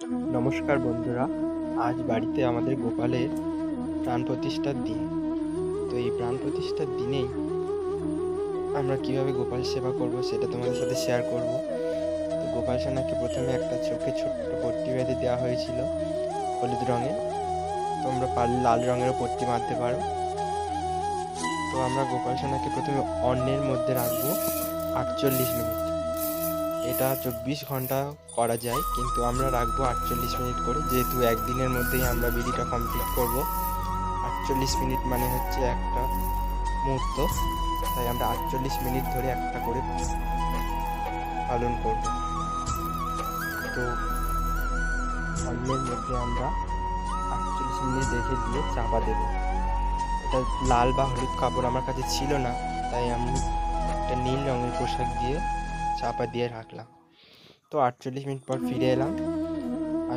নমস্কার বন্ধুরা, আজ বাড়িতে আমাদের গোপালের প্রাণ প্রতিষ্ঠার দিন। তো এই প্রাণ প্রতিষ্ঠার দিনেই আমরা কীভাবে গোপাল সেবা করব সেটা তোমাদের সাথে শেয়ার করব। তো গোপাল সোনাকে প্রথমে একটা চোখে ছোট্ট পট্টি বেঁধে দেওয়া হয়েছিল, হলুদ রঙে তোমরা পারলে লাল রঙেরও পট্টি বাঁধতে পারো। তো আমরা গোপাল সোনাকে প্রথমে অন্নের মধ্যে রাখব আটচল্লিশ মিনিট। এটা চব্বিশ ঘণ্টা করা যায়, কিন্তু আমরা রাখব আটচল্লিশ মিনিট করে। যেহেতু একদিনের মধ্যেই আমরা বিডিটা কমপ্লিট করব। আটচল্লিশ মিনিট মানে হচ্ছে একটা মুহূর্ত। তাই আমরা আটচল্লিশ মিনিট ধরে একটা করে পালন করব। তো অন্যের মধ্যে আমরা আটচল্লিশ মিনিট রেখে দিয়ে চাপা দেব। এটা লাল বা হলুদ কাপড় আমার কাছে ছিল না, তাই আমি একটা নীল রঙের পোশাক দিয়ে চাপা দিয়ে রাখলাম। তো আটচল্লিশ মিনিট পর ফিরে এলাম।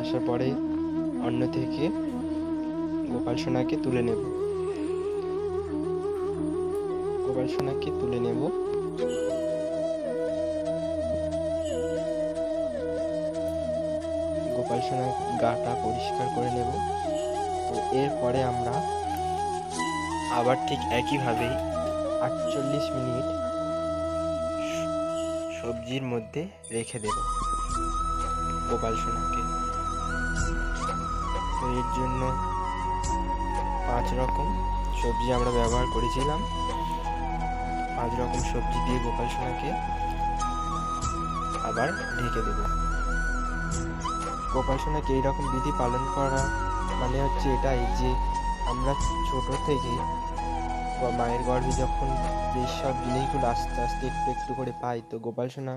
আসার পরে অন্য থেকে গোপাল সোনাকে তুলে নেব। গোপাল সোনাকে তুলে নেব। গোপাল সোনার গাটা পরিষ্কার করে নেব। তো এরপরে আমরা আবার ঠিক একইভাবেই আটচল্লিশ মিনিট সবজির মধ্যে রেখে দেব। গোপাল সোনাকে। তো এর জন্য পাঁচ রকম সবজি আমরা ব্যবহার করেছিলাম। পাঁচ রকম সবজি দিয়ে গোপাল সোনাকে আবার ঢেকে দেব। গোপাল সোনাকে এইরকম বিধি পালন করা মানে হচ্ছে এটাই যে আমরা ছোট থেকে মায়ের গর্ভে যখন যেসব জিনিসগুলো আস্তে আস্তে একটু একটু করে পাই, তো গোপাল সোনা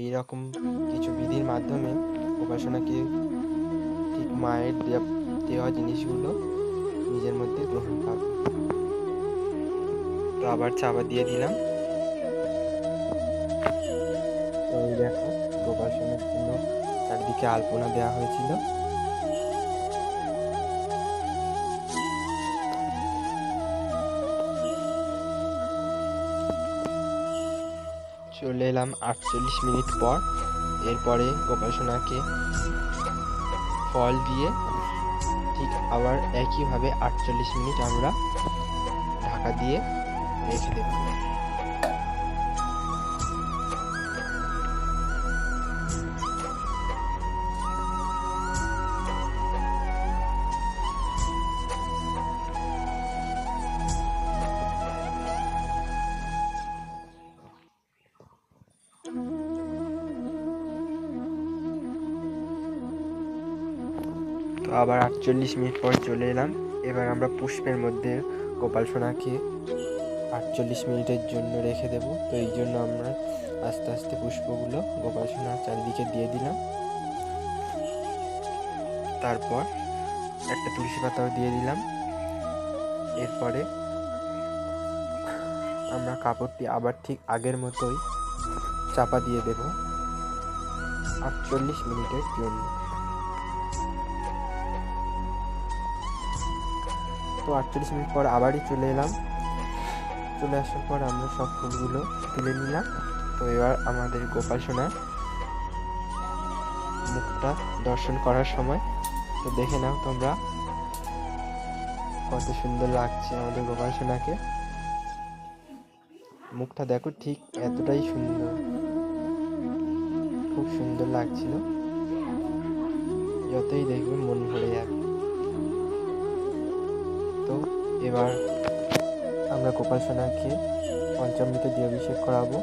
এইরকম কিছু বিধির মাধ্যমে গোপাল সোনাকে ঠিক মায়ের দেওয়া জিনিসগুলো নিজের মধ্যে গ্রহণ করবে তো আবার চাপা দিয়ে দিলাম। তো এই দেখো, গোপাল সোনার জন্য চারদিকে আলপনা দেওয়া হয়েছিল। চলে এলাম আটচল্লিশ মিনিট পর। এরপরে গোপাল সোনাকে ফল দিয়ে ঠিক আবার একইভাবে আটচল্লিশ মিনিট আমরা ঢাকা দিয়ে রেখে দেব। তো আবার আটচল্লিশ মিনিট পর চলে এলাম। এবার আমরা পুষ্পের মধ্যে গোপাল সোনাকে আটচল্লিশ মিনিটের জন্য রেখে দেব। তো এই জন্য আমরা আস্তে আস্তে পুষ্পগুলো গোপাল সোনার চারিদিকে দিয়ে দিলাম। তারপর একটা তুলসী পাতাও দিয়ে দিলাম। এরপরে আমরা কাপড়টি আবার ঠিক আগের মতোই চাপা দিয়ে দেব। আটচল্লিশ মিনিটের জন্য। তো আটচল্লিশ মিনিট পর আবারই চলে এলাম। চলে আসার পর আমরা সব ফুলগুলো তুলে নিলাম। তো এবার আমাদের গোপাল সোনার মুখটা দর্শন করার সময়। তো দেখে নাও তোমরা কত সুন্দর লাগছে আমাদের গোপাল সোনাকে। মুখটা দেখো ঠিক এতটাই সুন্দর। খুব সুন্দর লাগছিল। যতই দেখবে মন ভরে যাবে। এবার আমরা গোপাল সোনাকে পঞ্চামৃত দিয়ে অভিষেক করাবো।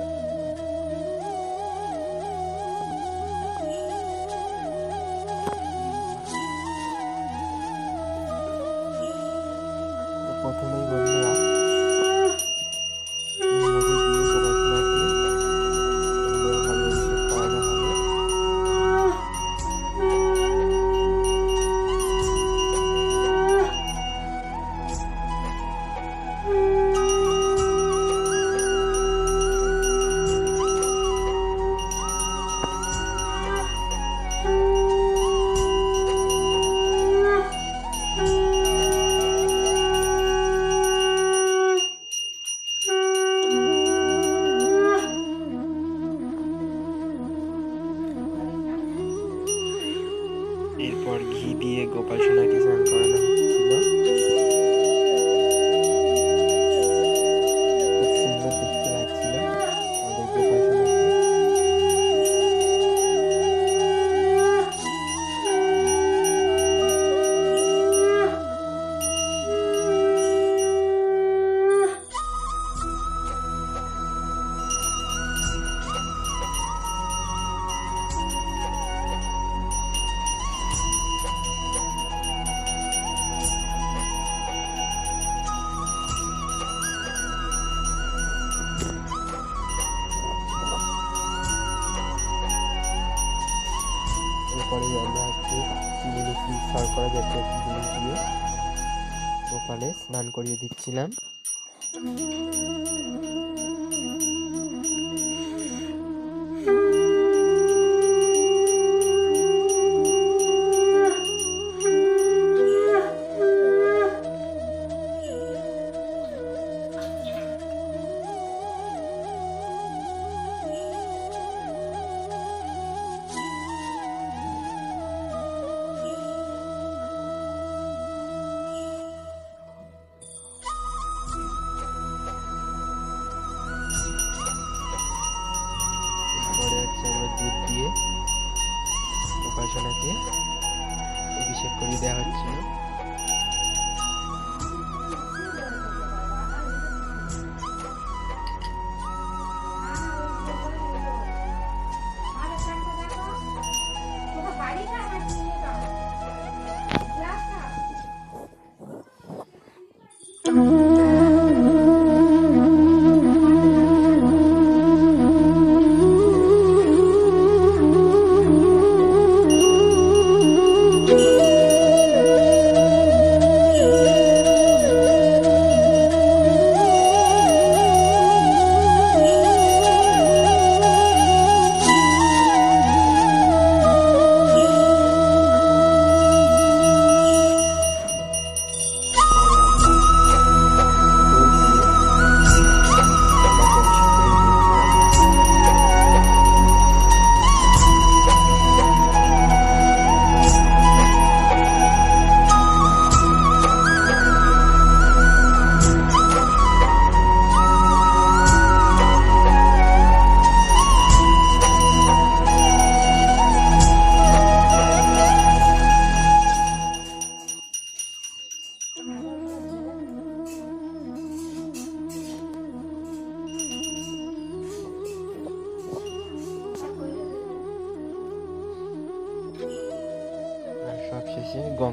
এরপরে আমরা হচ্ছে মিষ্টি শর্করা জাতীয় জিনিস দিয়ে। ওখানে স্নান করিয়ে দিচ্ছিলাম।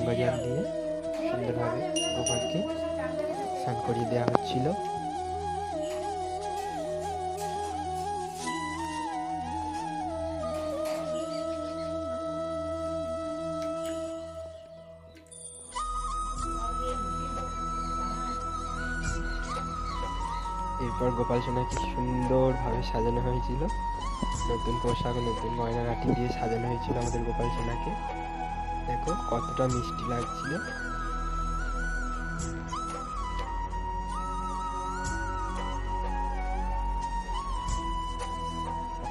গঙ্গা জল দিয়ে সুন্দরভাবে গোপালকে স্নান করিয়ে দেওয়া হচ্ছিল। এরপর গোপাল সোনাকে সুন্দরভাবে সাজানো হয়েছিল। নতুন পোশাক, নতুন গয়নাগাটি দিয়ে সাজানো হয়েছিল আমাদের গোপাল সোনাকে। দেখো কতটা মিষ্টি লাগছিল।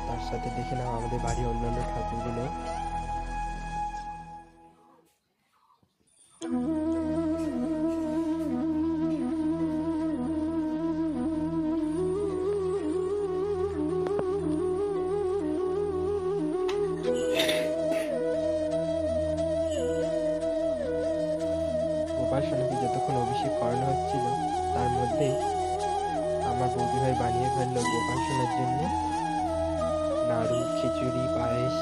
তার সাথে দেখে নাও আমাদের বাড়ির অন্যান্য ঠাকুরগুলো সোনাকে যতক্ষণ অভিষেক করানো হচ্ছিল, তার মধ্যে আমার বৌদি ভাই বানিয়ে ফেলল গোপাল জন্য। নাড়ু, খিচুড়ি, পায়েস,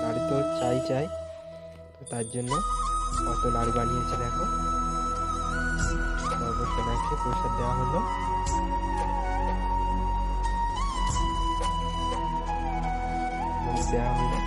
নাড়ু তো চাই চাই, তো তার জন্য কত নাড়ু বানিয়েছে দেখো সোনাকে প্রসাদ দেওয়া হলো। দেওয়া হলো।